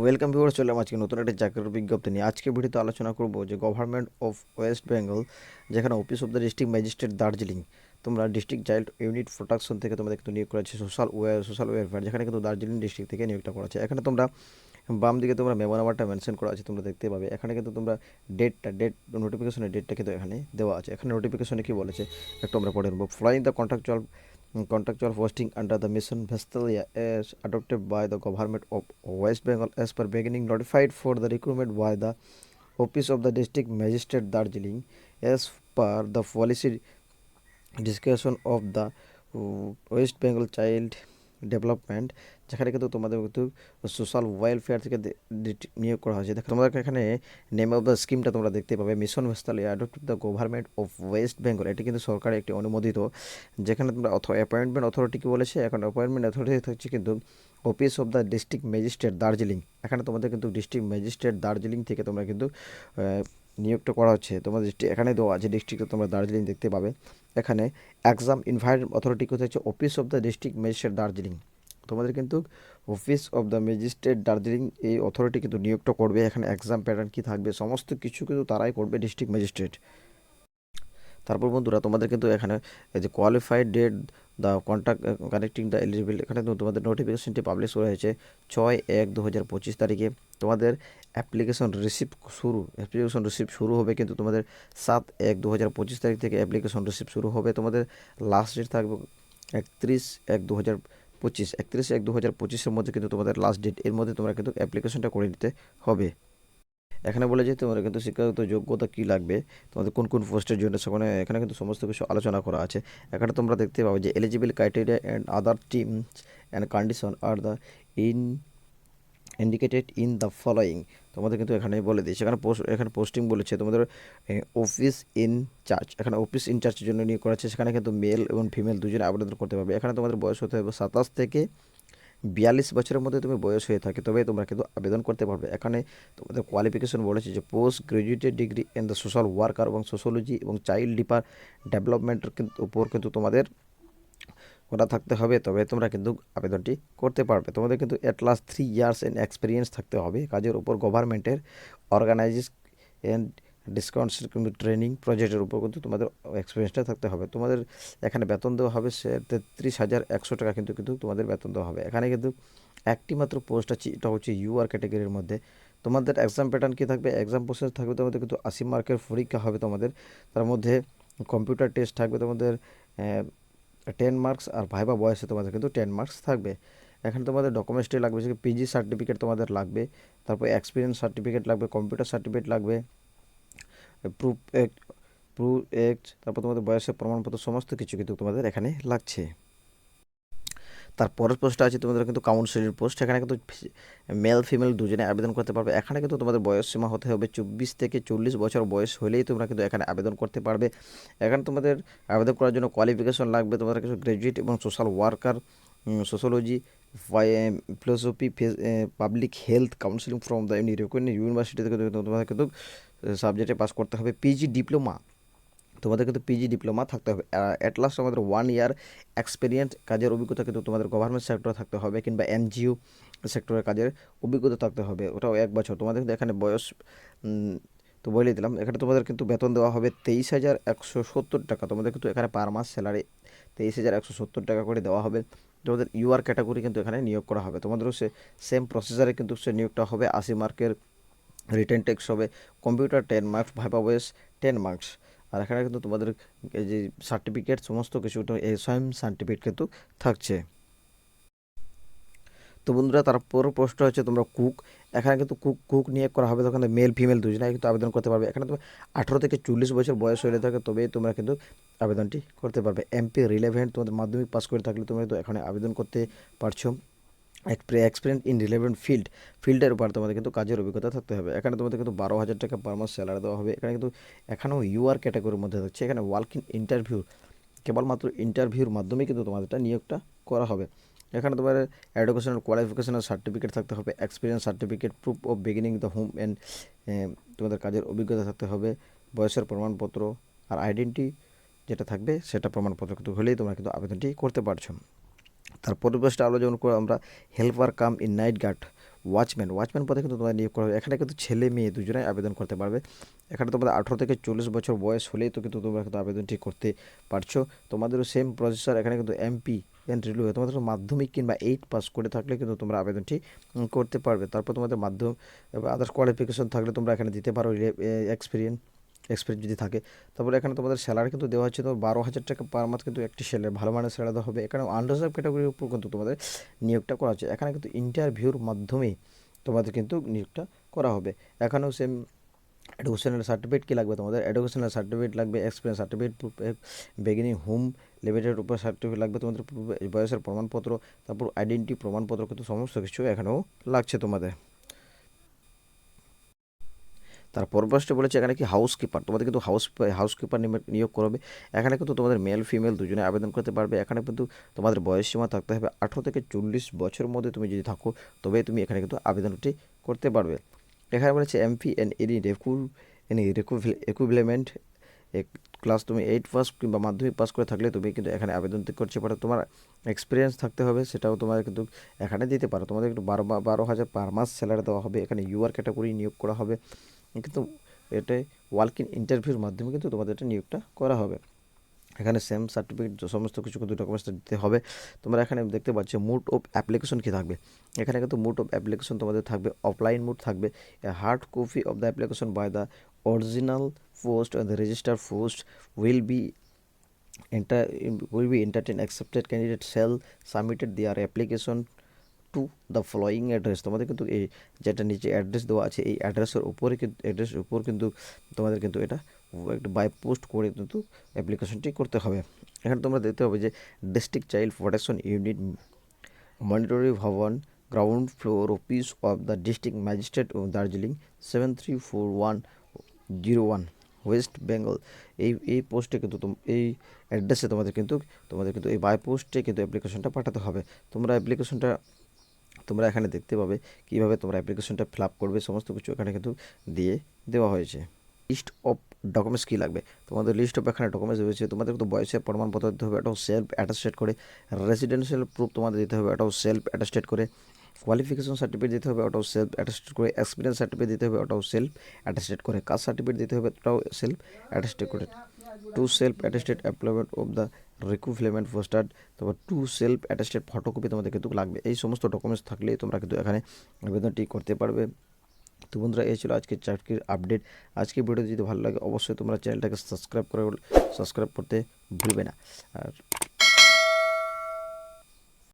Welcome viewer চলে আজকে নতুন একটা চাকরির বিজ্ঞপ্তি নিয়ে। আজকে ভিডিওতে আলোচনা করব যে গভর্নমেন্ট অফ ওয়েস্ট বেঙ্গল যেখানে office of the district magistrate Darjeeling তোমরা ডিস্ট্রিক্ট চাইল্ড ইউনিট প্রোটেকশন থেকে তোমাদের কিন্তু নিয়োগ করেছে সোশ্যাল ওয়ার সোশ্যাল ওয়েলফেয়ার যেখানে কিন্তু দার্জিলিং ডিস্ট্রিক্ট থেকে নিয়োগটা করা আছে এখানে তোমরা বাম দিকে তোমরা মেমো নাম্বারটা মেনশন করা আছে, তোমরা দেখতে পাবে। এখানে কিন্তু তোমরা ডেটটা ডেট নোটিফিকেশনের ডেটটা কিন্তু এখানে দেওয়া আছে। এখানে নোটিফিকেশনে কি বলেছে? একটু আমরা পড়ে নেব। Flying the contractual contractual posting under the mission Vestalia is adopted by the government of West Bengal as per beginning notified for the recruitment by the office of the district magistrate Darjeeling as per the policy discussion of the West Bengal Child Development যেখানে কিন্তু তোমাদের কিন্তু social welfare থেকে নিয়োগ করা হয়েছে। দেখো তোমাদের এখানে নেম অফ দ্য স্কিমটা তোমরা দেখতে পাবে। Mission ভেস্তালি adopted the government of West Bengal এটি কিন্তু সরকারের একটি অনুমোদিত, যেখানে তোমরা অথ অ্যাপয়েন্টমেন্ট অথরিটিকে বলেছে? এখন অ্যাপয়েন্টমেন্ট অথরিটি থাকছে কিন্তু office of the district magistrate Darjeeling এখানে তোমাদের কিন্তু ডিস্ট্রিক্ট ম্যাজিস্ট্রেট দার্জিলিং থেকে তোমরা কিন্তু নিয়োগটা করা হচ্ছে। তোমাদের এখানে দেওয়া আছে ডিস্ট্রিক্টে তোমরা দার্জিলিং দেখতে পাবে। এখানে এক্সাম ইনভাইট অথরিটি কোথায় হচ্ছে? Office of the district magistrate Darjeeling তোমাদের কিন্তু office of the magistrate Darjeeling এই অথরিটি কিন্তু নিয়োগটা করবে। এখানে এক্সাম প্যাটার্ন কী থাকবে, সমস্ত কিছু কিন্তু তারাই করবে ডিস্ট্রিক্ট ম্যাজিস্ট্রেট তারপর বন্ধুরা, তোমাদের কিন্তু এখানে এই যে qualified date the contact connecting the eligible এখানে তোমাদের নোটিফিকেশনটি পাবলিশ করা হয়েছে ছয় এক দু হাজার পঁচিশ তারিখে। তোমাদের অ্যাপ্লিকেশন রিসিভ শুরু অ্যাপ্লিকেশন রিসিভ শুরু হবে কিন্তু তোমাদের সাত এক দু হাজার পঁচিশ তারিখ থেকে অ্যাপ্লিকেশন রিসিভ শুরু হবে। তোমাদের লাস্ট ডেট থাকবে একত্রিশ এক দু হাজার পঁচিশ, একত্রিশ, এক দু হাজার পঁচিশের মধ্যে কিন্তু তোমাদের লাস্ট ডেট এর মধ্যে তোমরা কিন্তু অ্যাপ্লিকেশনটা করে নিতে হবে। এখানে বলে যে তোমাদের কিন্তু শিক্ষাগত যোগ্যতা কী লাগবে, তোমাদের কোন কোন পোস্টের জন্য, সেখানে, এখানে কিন্তু সমস্ত কিছু আলোচনা করা আছে। এখানে তোমরা দেখতে পাবে যে eligible criteria and other terms and condition are the in indicated in the following তোমাদের কিন্তু এখানে বলে এখানে পোস্ট এখানে পোস্টিং বলেছে। তোমাদের অফিস ইন চার্জ এখানে অফিস ইনচার্জের জন্য নিয়োগ করা সেখানে কিন্তু মেল এবং ফিমেল দুজনে আবেদন করতে পারবে। এখানে তোমাদের বয়স হতে হবে সাতাশ থেকে বিয়াল্লিশ বছরের মধ্যে তুমি বয়স হয়ে থাকে। তবে তোমরা কিন্তু আবেদন করতে পারবে। এখানে তোমাদের কোয়ালিফিকেশন বলেছে যে post graduated degree in the social worker এবং সোশ্যোলজি এবং চাইল্ড ডিপার ডেভেলপমেন্টের উপর কিন্তু তোমাদের ওটা থাকতে হবে, তবে তোমরা কিন্তু আবেদনটি করতে পারবে। তোমাদের কিন্তু at last three years an experience থাকতে হবে। কাজের উপর গভর্নমেন্টের অর্গানাইজেস অ্যান্ড ডিসকাউন্টস কিন্তু ট্রেনিং প্রজেক্টের উপর কিন্তু তোমাদের এক্সপিরিয়েন্সটা থাকতে হবে। তোমাদের এখানে বেতন দেওয়া হবে সে তেত্রিশ হাজার একশো টাকা কিন্তু কিন্তু তোমাদের বেতন দেওয়া হবে। এখানে কিন্তু একটি মাত্র পোস্ট আছে, এটা হচ্ছে ইউআর ক্যাটাগরির মধ্যে। তোমাদের এক্সাম প্যাটার্ন কী থাকবে? এক্সাম প্রসেস থাকবে, তোমাদের কিন্তু আশি মার্কের পরীক্ষা হবে তোমাদের। তার মধ্যে কম্পিউটার টেস্ট থাকবে তোমাদের টেন মার্কস আর ভাইবা বয়সে তোমাদের কিন্তু টেন মার্কস থাকবে। এখানে তোমাদের ডকুমেন্টসটি লাগবে যে পিজি সার্টিফিকেট তোমাদের লাগবে, তারপর এক্সপিরিয়েন্স সার্টিফিকেট লাগবে কম্পিউটার সার্টিফিকেট লাগবে প্রুফ এক্ট প্রুফ এক্ট তারপর তোমাদের বয়সের প্রমাণপত্র, সমস্ত কিছু কিন্তু তোমাদের এখানে লাগছে। তারপরের পোস্টটা আছে তোমাদের কিন্তু কাউন্সিলের পোস্ট। এখানে কিন্তু মেল ফিমেল দুজনে আবেদন করতে পারবে। এখানে কিন্তু তোমাদের বয়স সীমা হতে হবে চব্বিশ থেকে চল্লিশ বছর। বয়স হলেই তোমরা কিন্তু এখানে আবেদন করতে পারবে। এখানে তোমাদের আবেদন করার জন্য কোয়ালিফিকেশন লাগবে। তোমাদের কিছু গ্র্যাজুয়েট এবং social worker sociology philosophy public health counselling from the university থেকে তোমাদের কিন্তু সাবজেক্টে পাস করতে হবে। পিজি ডিপ্লোমা তোমাদের কিন্তু পিজি ডিপ্লোমা থাকতে হবে। অ্যাট লাস্ট আমাদের ওয়ান ইয়ার এক্সপিরিয়েন্স কাজের অভিজ্ঞতা কিন্তু তোমাদের গভর্নমেন্ট সেক্টরে থাকতে হবে কিংবা এনজিও সেক্টরের কাজের অভিজ্ঞতা থাকতে হবে। ওটাও এক বছর। তোমাদের কিন্তু এখানে বয়স তো বলে দিলাম, এখানে তোমাদের কিন্তু বেতন দেওয়া হবে তেইশ হাজার একশো সত্তর টাকা। তোমাদের কিন্তু এখানে পার মাস স্যালারি তেইশ হাজার একশো সত্তর টাকা করে দেওয়া হবে। তোমাদের ইউআর ক্যাটাগরি কিন্তু এখানে নিয়োগ করা হবে। তোমাদেরও সে সেম প্রসেসারে কিন্তু সে নিয়োগটা হবে। আশি মার্কের রিটেন টেক্স হবে। কম্পিউটার টেন মার্কস ভাইবা বয়েস টেন মার্কস আর এখানে কিন্তু তোমাদের এই যে সার্টিফিকেট সমস্ত কিছু এসআইএম সার্টিফিকেট কিন্তু থাকছে। তো বন্ধুরা তারপর প্রশ্ন হচ্ছে তোমরা কুক এখানে কিন্তু কুক কুক নিয়ে করা হবে তখন মেল ফিমেল দুজনে কিন্তু আবেদন করতে পারবে। এখানে তুমি আঠারো থেকে চল্লিশ বছর বয়স হয়ে থাকে, তবেই তোমরা কিন্তু আবেদনটি করতে পারবে। এমপি রিলেভেন্ট তোমাদের মাধ্যমিক পাস করে থাকলে তোমরা তো এখানে আবেদন করতে পারছ। এক্সপিরিয়েন্স ইন রিলেভেন্ট ফিল্ড ফিল্ডের উপর তোমাদের কিন্তু কাজের অভিজ্ঞতা থাকতে হবে। এখানে তোমাদের কিন্তু বারো হাজার টাকা পার মাস স্যালারি দেওয়া হবে। এখানে কিন্তু এখানেও ইউআর ক্যাটাগরির মধ্যে থাকছে। এখানে ওয়ার্ক ইন ইন্টারভিউ কেবলমাত্র ইন্টারভিউর মাধ্যমে কিন্তু তোমাদেরটা নিয়োগটা করা হবে। এখানে তোমার এডুকেশনাল কোয়ালিফিকেশনাল সার্টিফিকেট থাকতে হবে experience certificate proof of beginning the home and তোমাদের কাজের অভিজ্ঞতা থাকতে হবে, বয়সের প্রমাণপত্র আর আইডেন্টি যেটা থাকবে, সেটা প্রমাণপত্র কিন্তু হলেই তোমরা কিন্তু আবেদনটি করতে পারছ। তার পরিবেশটা আলোচনা করে আমরা helper cum in night guard watchman watchman পদে কিন্তু তোমাদের নিয়োগ করা হবে। এখানে কিন্তু ছেলে মেয়ে দুজনেই আবেদন করতে পারবে। এখানে তোমাদের আঠেরো থেকে চল্লিশ বছর বয়স হলেই তো কিন্তু তোমরা কিন্তু আবেদনটি করতে পারছ। তোমাদেরও সেম প্রসেসর এখানে কিন্তু এমপি এন্ট্রি হবে তোমাদের মাধ্যমিক কিংবা এইট পাস করে থাকলে কিন্তু তোমরা আবেদনটি করতে পারবে। তারপর তোমাদের মাধ্যম আদার্স কোয়ালিফিকেশন থাকলে তোমরা এখানে দিতে পারো এক্সপিরিয়েন্স এক্সপিরিয়েন্স যদি থাকে। তারপরে এখানে তোমাদের স্যালারি কিন্তু দেওয়া হচ্ছে তো বারো হাজার টাকা পার মান্থ কিন্তু একটি স্যালারি ভালো মানের স্যালারি হবে। এখানে আন্ডারসার্ভ ক্যাটাগরির উপর কিন্তু তোমাদের নিয়োগটা করা হচ্ছে। এখানে কিন্তু ইন্টারভিউর মাধ্যমে তোমাদের কিন্তু নিয়োগটা করা হবে। এখানেও সেম এডুকেশনাল সার্টিফিকেট কী লাগবে তোমাদের? এডুকেশনাল সার্টিফিকেট লাগবে experience certificate beginning home limited উপর সার্টিফিকেট লাগবে তোমাদের বয়সের প্রমাণপত্র, তারপর আইডেন্টি প্রমাণপত্র, কিন্তু সমস্ত কিছু এখানেও লাগছে তোমাদের। তার পরপাশটা বলেছে, এখানে কি হাউস কিপার তোমাদের কিন্তু হাউস হাউস কিপার নিয়োগ করবে এখানে কিন্তু তোমাদের মেল ফিমেল দুজনে আবেদন করতে পারবে। এখানে কিন্তু তোমাদের বয়স সীমা থাকতে হবে আঠেরো থেকে চল্লিশ বছর মধ্যে তুমি যদি থাকো, তবে তুমি এখানে কিন্তু আবেদনটি করতে পারবে। এখানে বলেছে এমপি এন এনি রেকুল এনি একুইভলেমেন্ট ক্লাস তুমি এইট পাস কিংবা মাধ্যমিক পাস করে থাকলে তুমি কিন্তু এখানে আবেদন করতে পারো তোমার এক্সপিরিয়েন্স থাকতে হবে, সেটাও তোমার কিন্তু এখানে দিতে পারো। তোমাদের কিন্তু বারো বারো হাজার পার মাস স্যালারি দেওয়া হবে। এখানে ইউআর ক্যাটাগরি নিয়োগ করা হবে। কিন্তু এটাই ওয়ার্ক ইন ইন্টারভিউর মাধ্যমে কিন্তু তোমাদের এটা নিয়োগটা করা হবে। এখানে সেম সার্টিফিকেট সমস্ত কিছু কিন্তু ডকুমেন্টস দিতে হবে। তোমরা এখানে দেখতে পাচ্ছ মুড অফ অ্যাপ্লিকেশন কী থাকবে। এখানে কিন্তু মুড অফ অ্যাপ্লিকেশন তোমাদের থাকবে অফলাইন মুড থাকবে। Hard copy of the application by the original post and the register post will be enter, will be entertained, accepted candidate shall submitted their application to the following address তোমাদের কিন্তু এই যেটা নিচে address দেওয়া আছে, এই অ্যাড্রেসের উপরে কিন্তু অ্যাড্রেসের উপর কিন্তু তোমাদের কিন্তু এটা একটু বাই পোস্ট করে কিন্তু অ্যাপ্লিকেশনটি করতে হবে। এখানে তোমরা দেখতে হবে যে ডিস্ট্রিক্ট চাইল্ড প্রোটেকশন ইউনিট মনিটরি ভবন ground floor office of the district magistrate of Darjeeling seven three four one zero one West Bengal এই এই পোস্টে কিন্তু এই অ্যাড্রেসে তোমাদের কিন্তু তোমাদের কিন্তু এই বাই পোস্টে কিন্তু অ্যাপ্লিকেশনটা পাঠাতে হবে। তোমরা অ্যাপ্লিকেশনটা তোমরা এখানে দেখতে পাবে কীভাবে তোমরা অ্যাপ্লিকেশনটা ফিল আপ করবে, সমস্ত কিছু এখানে কিন্তু দিয়ে দেওয়া হয়েছে। লিস্ট অফ ডকুমেন্টস কী লাগবে? তোমাদের লিস্ট অফ এখানে ডকুমেন্টস রয়েছে। তোমাদের কিন্তু বয়সের প্রমাণপত্র দিতে হবে এটাও সেলফ অ্যাটাস্টেড করে। রেসিডেন্সিয়াল প্রুফ তোমাদের দিতে হবে এটাও সেলফ অ্যাটাস্টেড করে। কোয়ালিফিকেশন সার্টিফিকেট দিতে হবে ওটাও সেলফ অ্যাটাস্টেড করে। এক্সপিরিয়েন্স সার্টিফিকেট দিতে হবে ওটাও সেলফ অ্যাটাস্টেড করে। কাস্ট সার্টিফিকেট দিতে হবে ওটাও সেলফ অ্যাটাস্টেড করে। Two self attested employment of the requirement poster, তারপর টু সেলফ অ্যাটাস্টেড ফটোকপি তোমাদের কিন্তু লাগবে। এই সমস্ত ডকুমেন্টস থাকলে তোমরা কিন্তু এখানে আবেদনটি করতে পারবে। তো বন্ধুরা, এই ছিল আজকের চাকরির আপডেট আজকে ভিডিও যদি ভালো লাগে, অবশ্যই তোমরা চ্যানেলটাকে সাবস্ক্রাইব করে সাবস্ক্রাইব করতে ভুলবে না। আর